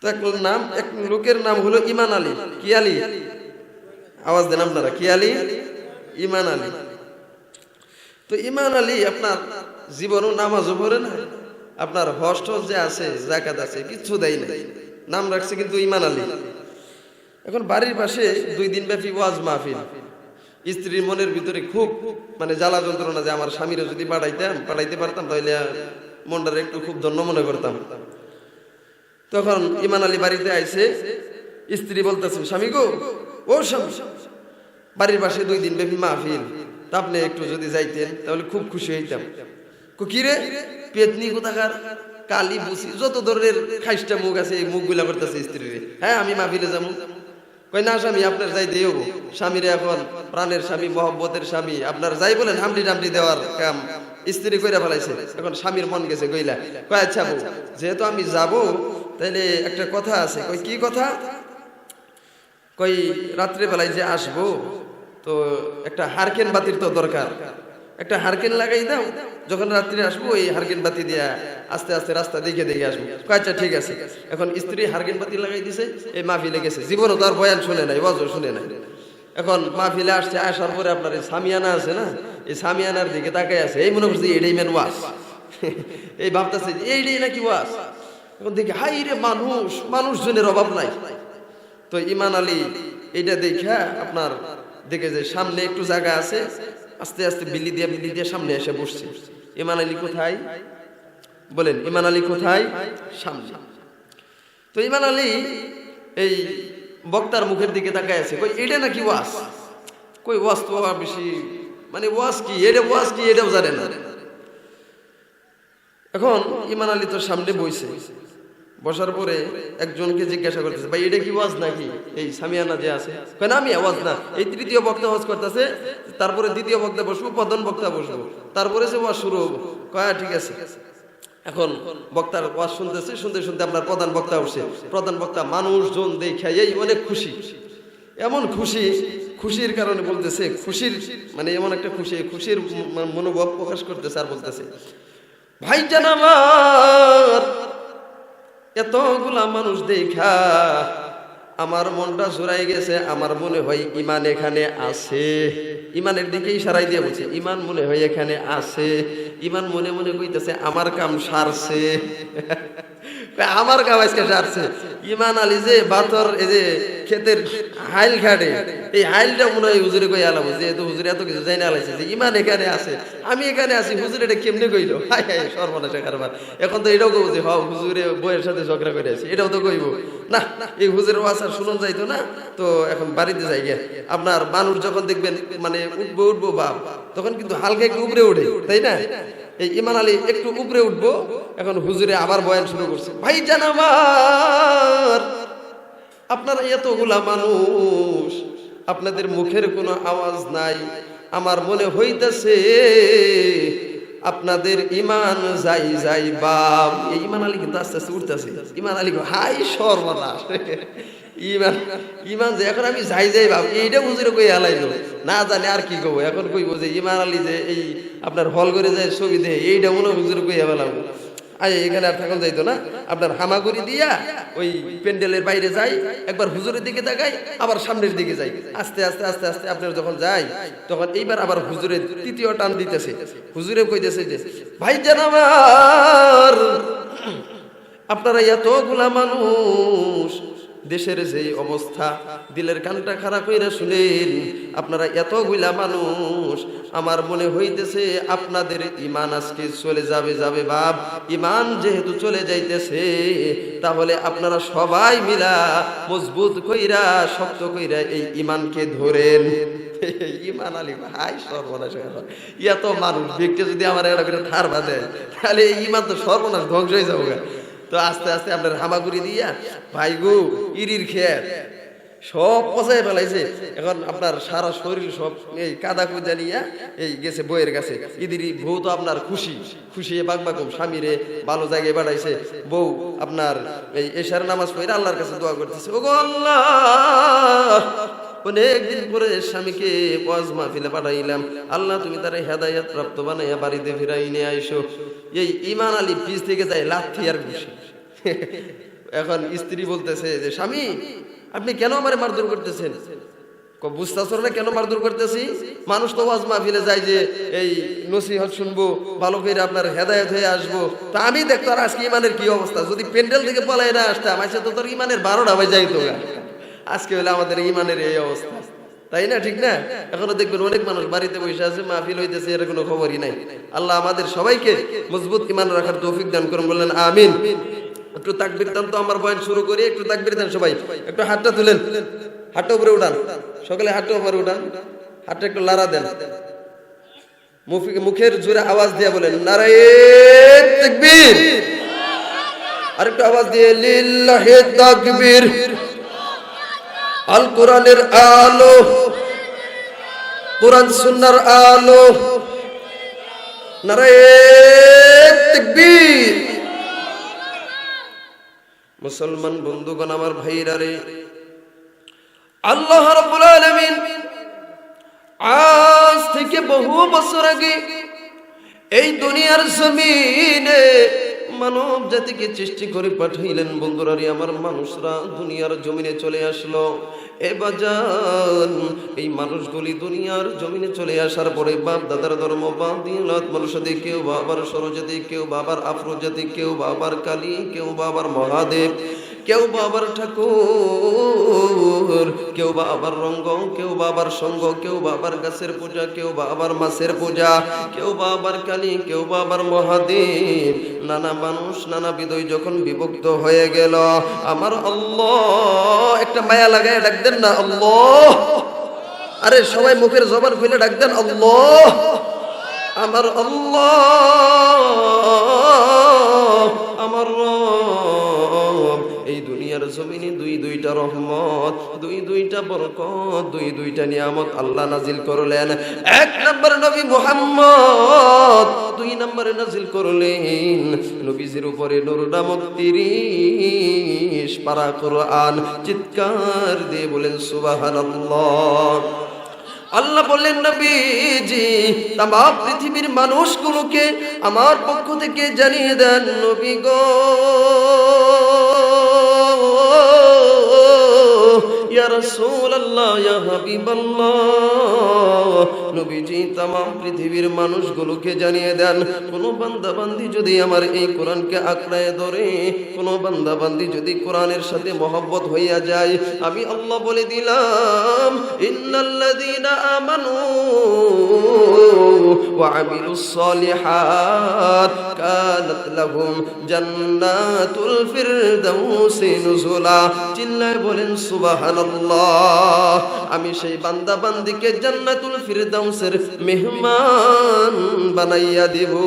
তো এক নাম, এক লোকের নাম হলো ইমান আলী। কি আলী? আওয়াজ দেন আপনারা। কি আলী? ইমান আলী। তো ইমান আলী আপনার জীবনও নামাজও পড়ে না আপনার হস্ট যে আছে জাকাত আছে, কিচ্ছু দেয় নাই। নাম রাখছে কিন্তু ইমান আলী। এখন বাড়ির পাশে দুই দিন ব্যাপী ওয়াজ মাহফিল। স্ত্রীর মনের ভিতরে খুব মানে জ্বালা যন্ত্রণা যে আমার স্বামীরা যদি পাঠাইতাম, পাঠাইতে পারতাম, তাহলে মনটারে একটু খুব ধন্য মনে করতাম। তখন ইমান আলী বাড়িতে আইসে স্ত্রী বলতেছেন, স্বামী গো, ও স্বামী, বাড়ির পাশে দুই দিন ব্যাপী মাহফিল, তা আপনি একটু যদি যাইতেন, তাহলে খুব খুশি হইতাম। কো, কি রে? পেতনি কোথাকার? কালি, বুসি, যত ধরনের খাইস্টা মুখ আছে, এই মুখগুলা করতেছে স্ত্রীর হ্যাঁ আমি মাহফিলে যাব। কই না স্বামী, আপনার যাই দিও স্বামীর এখন প্রাণের স্বামী, মহব্বতের স্বামী, আপনার যাই বলেন হামলি টামলি দেওয়ার কাম। স্ত্রী কইরা ফেলাইছে। এখন স্বামীর মন গেছে কইলা কয় আচ্ছা যেহেতু আমি যাব তাইলে একটা কথা আছে। কই, কি কথা? কই রাত্রে বেলায় যে আসব, তো একটা হারকেন বাতির তো দরকার। একটা হারকেন লাগাই দাও, যখন রাত্রে আসব এই হারকেন বাতি দিয়া আস্তে আস্তে রাস্তা দেখে দেখে আসব। আচ্ছা ঠিক আছে। এখন স্ত্রী হারকেন বাতি লাগাই দিছে, এই মাহফিলে গেছে। জীবনও তার বয়ান শুনে নাই বজর শুনে নাই। এখন মাহফিলে আসছে, আসার পরে আপনার এই সামিয়ানা আছে না, এই সামিয়ানার দিকে তাকাই আছে। এই মনে করছে এটাই মেন ওয়াস এই ভাবতেছে এইটাই নাকি ওয়াস এখন দেখি হাই রে মানুষ, মানুষজনের অভাব নাই। তো ইমান আলী এটা দেখা আপনার দেখে যে সামনে একটু জায়গা আছে, আস্তে আস্তে বিলি দিয়ে বিলি দিয়ে সামনে এসে বসছে। ইমান আলী কোথায়? বলেন ইমান আলী কোথায়? সামনে। তো ইমান আলী এই বক্তার মুখের দিকে তাকায় আছে। কই, এটা নাকি ওয়াস কই ওয়াস তো বেশি মানে ওয়াস কি, এটা ওয়াস কি, এটাও জানে না। এখন ইমান আলী তো সামনে বইছে। বসার পরে একজনকে জিজ্ঞাসা করতেছে ভাই এটা কি ওয়াজ নাকি? এই সামিয়ানা যে আছে। কয় না আমি আওয়াজ না। এই তৃতীয় বক্তা ওয়াজ করতেছে তারপরে দ্বিতীয় বক্তা বসবো প্রধান বক্তা বসবো। তারপরে সে ওয়াজ শুরু হব। কয় হ্যাঁ, ঠিক আছে। এখন বক্তার ওয়াজ শুনতেছে শুনতে শুনতে আপনার প্রধান বক্তা উঠছে। প্রধান বক্তা মানুষজন দেখে এই অনেক খুশি। এমন খুশি খুশির কারণে বলতেছে খুশির মানে এমন একটা খুশি খুশির মনোভাব প্রকাশ করতেছে আর বলতেছে ভাই জান আমার এতগুলা মানুষ দেখা, আমার মনটা জোড়াই গেছে, আমার মনে হয় ইমান এখানে আছে। ইমানের দিকেই সারাই দিয়ে বলছে, ইমান মনে হয় এখানে আছে। ইমান মনে মনে কইতেছে, আমার কাম সারছে। আমার আজকে সারছে। ইমান আলী যে বাতর, এই যে ক্ষেতের হাইল ঘাটে, এই হাইলটা মনে হয় হুজুরে কই আলাম। যে তো হুজুরে এত কিছু জানি আলাইছে, যে ইমান এখানে আছে, আমি এখানে আছি, হুজুর এটা কেমনে কইলো? হাই হাই সর্বনাশ কারবার। এখন তো এটাও কইব যে হ হুজুরে বইয়ের সাথে ঝগড়া করে আছে, এটাও তো কইব। না, এই হুজুরের আসার শুনুন যাইতো না, তো এখন বাড়িতে যাই গে। আপনার মানুষ যখন দেখবেন মানে উঠবো উঠবো বাপ, তখন কিন্তু হালকা একটু উপরে উঠে তাই না? এই ইমান আলী একটু উপরে উঠবো, এখন হুজুরে আবার বয়ান শুরু করছে। ভাই জান আমার, আপনারা এতগুলা মানুষ, আপনাদের মুখের কোনো আওয়াজ নাই, আমার মনে হইতেছে আপনাদের ইমান যাই যাই বাপ। এই ইমান আলী কিন্তু আস্তে আস্তে উঠতেছে। ইমান আলী হাই সর্বনাশ। ইমান ইমান যে এখন আমি যাই যাই বাপ এইটা বুঝিরে কই হালাইলো? না জানে আর কি কব, এখন কইব যে ইমান আলী যে এই আপনার হল করে যায় ছবি দেয় এইটা মনে হুজুরে কই হেলাম আয়, এখানে আর থাকুন যাইতো না। আপনার হামাগুড়ি দিয়া ওই প্যান্ডেলের বাইরে যাই, একবার হুজুরের দিকে তাকাই, আবার সামনের দিকে যাই। আস্তে আস্তে আস্তে আস্তে আপনার যখন যাই, তখন এইবার আবার হুজুরের তৃতীয় টান দিতেছে। হুজুরে কইতেছে যে, ভাই জানাবার আপনারা এতগুলা মানুষ দেশের যে অবস্থা, দিলের কানটা খারাপ কইরা শুনেন, আপনারা এতগুলা মানুষ, আমার মনে হইতেছে আপনাদের ইমান আজকে চলে যাবে যাবে বাপ। ইমান যেহেতু চলে যাইতেছে, তাহলে আপনারা সবাই মিলা মজবুত কইরা, শক্ত কইরা এই ইমানকে ধরেন। ইমান আলী ভাই, সর্বনাশ এত মানুষ ব্যক্তি যদি আমার একটা থার বাঁধে, তাহলে ইমান তো সর্বনাশ ধ্বংস হয়ে যাব। তো আস্তে আস্তে আপনার হামাগুড়ি দিয়া, ভাই গো, ইরির খেত। সব পচাই ফেলাইছে। এখন আপনার সারা শরীর সব এই কাদা কুদা নিয়ে এই গেছে বইয়ের কাছে। ইদিরি বউ তো আপনার খুশি। খুশি বাক বাকুম স্বামীরে ভালো জায়গায় বাড়াইছে বউ আপনার এই এশার নামাজ পড়ে আল্লাহর কাছে দোয়া করতেছে। ও আল্লাহ! অনেকদিন পরে স্বামীকে ওয়াজ মাহফিলে পাঠাইলাম। আল্লাহ, তুমি তার হেদায়াত প্রাপ্ত বানাইয়া বাড়িতে ফিরাই নিয়ে আইসো। এই ইমান আলী পিস থেকে যায় লাথি আর ঘুষি। এখন স্ত্রী বলতেছে যে, স্বামী, আপনি কেন আমারে মারধর করতেছেন? বুঝতেছো না কেন মারধর করতেছি? মানুষ তো ওয়াজ মাহফিলে যায় যে, এই নসিহত শুনব, ভালো করে আপনার হেদায়েত হয়ে আসব। তা আমি দেখতো আর আজকে ইমানের কি অবস্থা। যদি পেন্ডেল থেকে পলাই না আসতাম আচ্ছা তো তোর ইমানের বারোটা হয়ে যাইতো। আজকে হলে আমাদের ইমানের এই অবস্থা। তাই না, ঠিক না? এখনও দেখবেন অনেক মানুষ বাড়িতে বসে আছে, মাহফিল হইতেছে, এর কোনো খবরই নাই। আল্লাহ আমাদের সবাইকে মজবুত ইমান রাখার তৌফিক দান করুন, বললেন, আমিন। একটু তাকবির দান তো, আমার বয়ান শুরু করি, একটু তাকবির দেন সবাই। একটু হাতটা তুলেন। হাতটা উপরে উঠান। সকালে হাতটা উপরে উঠান। হাতটা একটু লাড়া দেন। মুখের জোরে আওয়াজ দিয়ে বলেন, নারায়ে তাকবীর। আর একটু আওয়াজ দিয়ে, লিল্লাহি তাকবীর। আল কোরআনের আলো, কোরআন সুন্নার আলো। নারায়ে তাকবীর। মুসলমান বন্ধুগণ, আমার ভাইরা রে, আল্লাহ রাব্বুল আলামিন আজ থেকে বহু বছর আগে এই দুনিয়ার জমিনে মানব জাতিকে সৃষ্টি করে পাঠাইলেন বন্ধুরারে আমার মানুষরা দুনিয়ার জমিনে চলে আসলো। এ বাজান, এই মানুষগুলি দুনিয়ার জমিনে চলে আসার পরে বাপ দাদার ধর্ম বাদ দিনত মানুষদের, কেউ বাবার সরজাতি, কেউ বাবার আফরোজাতি, কেউ বাবার কালী, কেউ বাবার মহাদেব। কেউ বাবার ঠাকুর, কেউ বাবার রঙ্গ, কেউ বাবার সঙ্গ, কেউ বাবার গাছের পূজা, কেউ বাবার মাছের পূজা, কেউ বাবার কালী, কেউ বাবার মহাদেব। নানা মানুষ, নানা বিদয় যখন বিভক্ত হয়ে গেল, আমার আল্লাহ, একটা মায়া লাগায় ডাক দেন না, আল্লাহ। আরে সবাই মুখের জবান খুলে ডাক দেন, আল্লাহ। আমার আল্লাহ দুইটা বরকত দুই দুইটা নিয়ামত আল্লাহ নাজিল করলেন। এক নম্বর নবী মুহাম্মদ, দুই নম্বরে নাজিল করলেন। নবীজির উপরে নূর নামক তিরিশ পারা কোরআন চিৎকার দিয়ে বলেন, সুবহানাল্লাহ। আল্লাহ বললেন, নবীজি তাম পৃথিবীর মানুষগুলোকে আমার পক্ষ থেকে জানিয়ে দেন, নবী গো। ইয়া রাসূলুল্লাহ, ইয়া হাবিবাল্লাহ। পৃথিবীর মানুষগুলোকে জানিয়ে দেন, কোন বান্দাবান্দি যদি আমার এই কোরআনকে আঁকড়ায় ধরে, কোন বান্দাবান্দি যদি কোরআনের সাথে মহব্বত হইয়া যায়, আমি আল্লাহ বলে দিলাম, ইন্নাল্লাযীনা আমানু ওয়া কানাত লাহুম জান্নাতুল ফিরদাউসি নুজুলা। চিল্লায় বলেন, সুবহানাল্লাহ, আমি সেই বান্দা বান্দিকে জান্নাতুল ফিরদাউসের মেহমান বানাইয়া দেবো।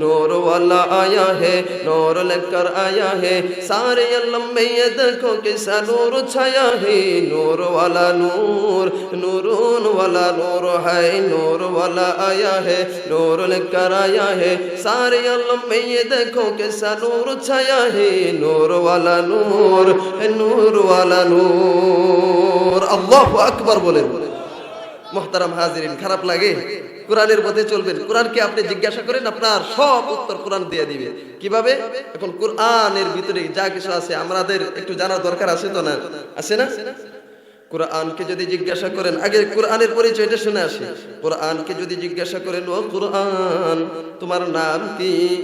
नूर वाला आया है नूर लेकर आया है सारे अल्लम में ये देखो कैसा नूर छाया है नूर वाला नूर नूरून वाला नूर है नूर वाला आया है नूर लेकर आया है सारे अल्लम में ये देखो कैसा नूर छाया है नूर वाला नूर नूर वाला नूर अल्लाह अकबर बोले মোহতারাম হাজিরিন খারাপ লাগে কোরআনের পথে চলবেন। কোরআনকে আপনি জিজ্ঞাসা করেন, আপনার সব উত্তর কোরআন দিয়ে দিবে। কীভাবে? এখন কোরআনের ভিতরে যা কিছু আছে, আমাদের একটু জানার দরকার আছে তো না? আছে না? কোরআনকে যদি জিজ্ঞাসা করেন, আগে কোরআনের পরিচয়টা শুনে আসে। কোরআনকে যদি জিজ্ঞাসা করেন, ও কোরআন, তোমার নাম কি?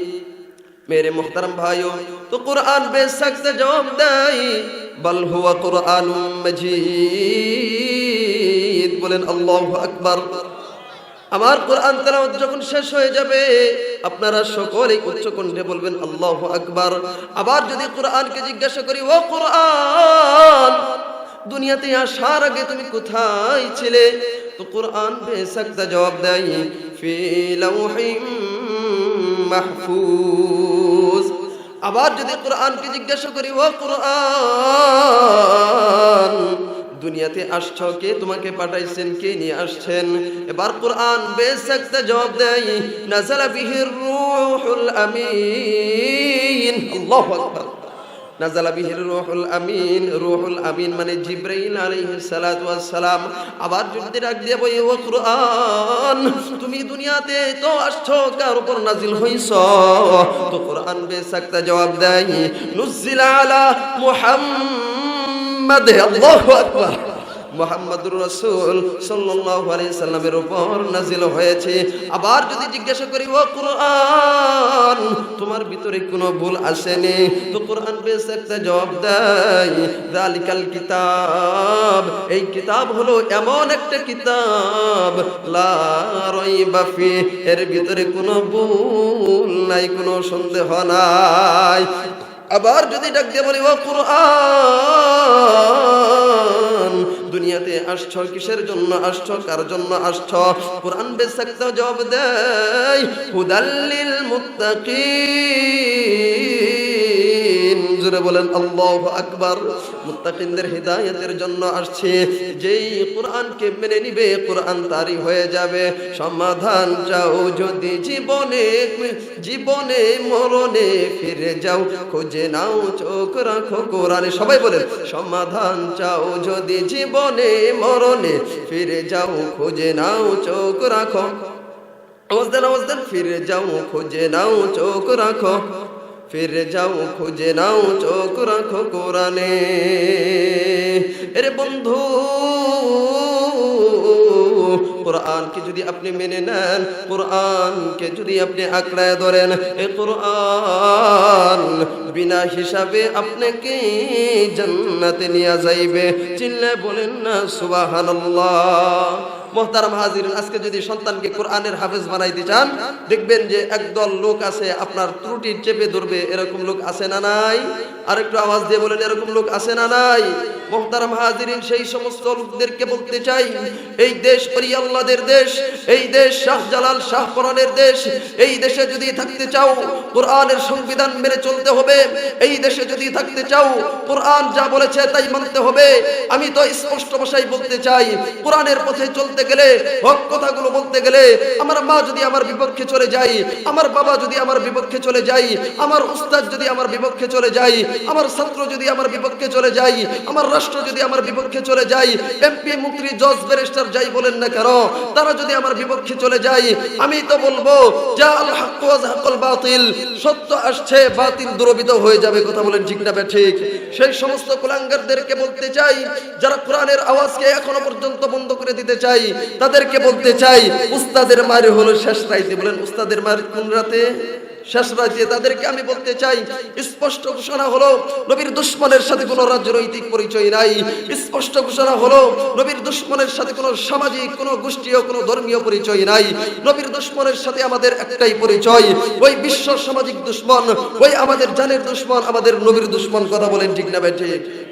মেরে মোহতারাম ও তো কোরআন বেশ সাকতে জবাব দেয়। বল হুয়া কোরআন মজিদ। বলেন, আল্লাহু আকবার। আমার কোরআন তেলাওয়াত যখন শেষ হয়ে যাবে, আপনারা সকলেই উচ্চ কণ্ঠে বলবেন, আল্লাহ আকবার। আবার যদি কোরআনকে জিজ্ঞাসা করি, ও কোরআন, দুনিয়াতে আসার আগে তুমি কোথায় ছিলে? তো কোরআন বেসাকদা জবাব দেয়, ফি লাউহিম মাহফুজ। আবার যদি কোরআনকে জিজ্ঞাসা করি, ও কোরআন দুনিয়াতে আসছ কে? তোমাকে পাঠাইছেন কে? নিয়ে আসছেন। এবার কোরআন বেসাকতে জবাব দেয় নাজালা বিহির রূহুল আমিন। আল্লাহু আকবার। নাজালা বিহির রুহুল আমিন। রুহুল আমিন মানে জিব্রাইল আলাইহিস সালাতু ওয়াস সালাম। আবার যদি ডাক দিয়ে বই ও কুরআন, তুমি দুনিয়াতে তো আসছো, কার উপর নাজিল হইছ? তো কোরআন বেসাক্তা জবাব দেয় নুজিলা আলা মুহাম্মাদ। আল্লাহু আকবার। মোহাম্মদুর রসুল সাল্লাল্লাহু আলাইহি সাল্লামের উপর নাজিল হয়েছে। আবার যদি জিজ্ঞাসা করি, ও কোরআন, তোমার ভিতরে কোনো ভুল আসেনি? তো কোরআন বেশ একটা জবাব দেয়, দালিকাল কিতাব। এই কিতাব হলো এমন একটা কিতাব, লা রাইবা ফি, এর ভিতরে কোনো ভুল নাই, কোনো সন্দেহ নাই। আবার যদি ডাক দিয়ে বলি, ও দুনিয়াতে আসছ কিসের জন্য? আসছ কার জন্য আসছ? কোরআন বেসাক্ত জবাব দেয় হুদাল্লিল মুত্তাকিন। জোরে বলেন, আল্লাহু আকবার। মুত্তাকিনদের হিদায়াতের জন্য আসছে। যেই কোরআনকে মেনে নিবে, কোরআন তারই হয়ে যাবে। সমাধান চাও যদি জীবনে জীবনে মরণে ফিরে যাও, খোঁজে নাও, চোখ রাখো কোরআনে। সবাই বলেন, সমাধান চাও যদি জীবনে মরণে ফিরে যাও, খোঁজে নাও, চোখ রাখো। আওয়াজ দেন আওয়াজ দেন, ফিরে যাও, খোঁজে নাও, চোখ রাখো। ফিরে যাও, খুঁজে নাও, চোখ রাখো কোরআনে। এরে বন্ধু, কোরআনকে যদি আপনি মেনে নেন, কোরআনকে যদি আপনি আঁকড়ায় ধরেন, এ কোরআন বিনা হিসাবে আপনাকে জান্নাতে নিয়ে যাইবে। চিল্লায় বলেন না, সুবহানাল্লাহ। মোহতারাম হাজির, আজকে যদি সন্তানকে কোরআনের হাফেজ বানাইতে চান, দেখবেন যে একদল লোক আছে, আপনার ত্রুটি চেপে ধরবে, এরকম লোক আছে না নাই? আর একটু আওয়াজ দিয়ে বলেন, এরকম লোক আছে না নাই? মোহতারাম হাজিরিন সেই সমস্ত লোকদেরকে বলতে চাই, এই দেশ পরিয়াল্লাদের দেশ, এই দেশ শাহজালাল শাহ কোরআনের দেশ, এই দেশে যদি থাকতে চাও, কোরআনের সংবিধান মেনে চলতে হবে, এই দেশে যদি থাকতে চাও, কোরআন যা বলেছে তাই মানতে হবে। আমি তো স্পষ্ট ভাষায় বলতে চাই, কোরআনের পথে চলতে গেলে, হক কথাগুলো বলতে গেলে, আমার মা যদি আমার বিপক্ষে চলে যায়, আমার বাবা যদি আমার বিপক্ষে চলে যায়, আমার উস্তাদ যদি আমার বিপক্ষে চলে যায়, আমার ছাত্র যদি আমার বিপক্ষে চলে যায়, আমার রাষ্ট্র যদি আমার বিপক্ষে চলে যায়, এমপি, মন্ত্রী, জজ, ব্যারিস্টার যাই বলেন না কেন, তারা যদি আমার বিপক্ষে চলে যায়, আমি তো বলব, যা আল হক ওয়া যাহাকাল বাতিল, সত্য আসছে, বাতিল দুরবিত হয়ে যাবে, কথা বলেন ঠিক না ঠিক। সেই সমস্ত কুলাঙ্গারদেরকে বলতে চাই, যারা কোরআনের আওয়াজকে এখনও পর্যন্ত বন্ধ করে দিতে চাই তাদেরকে বলতে চাই, উস্তাদের মার হলো শেষ রাইতে। বলেন, উস্তাদের মার কোন রাতে? শেষ রাজ্যে তাদেরকে আমি বলতে চাই, স্পষ্ট ঘোষণা হলো, নবীর দুশ্মনের সাথে কোনো রাজনৈতিক পরিচয় নাই। স্পষ্ট ঘোষণা হলো, নবীর দুশ্মনের সাথে কোনো সামাজিক, কোনো গোষ্ঠীয়, কোনো ধর্মীয় পরিচয় নাই। নবীর দুশ্মনের সাথে আমাদের একটাই পরিচয়, ওই বিশ্ব সামাজিক দুশ্মন, ওই আমাদের জানের দুশ্মন, আমাদের নবীর দুশ্মন, কথা বলেন ঠিক না ভাই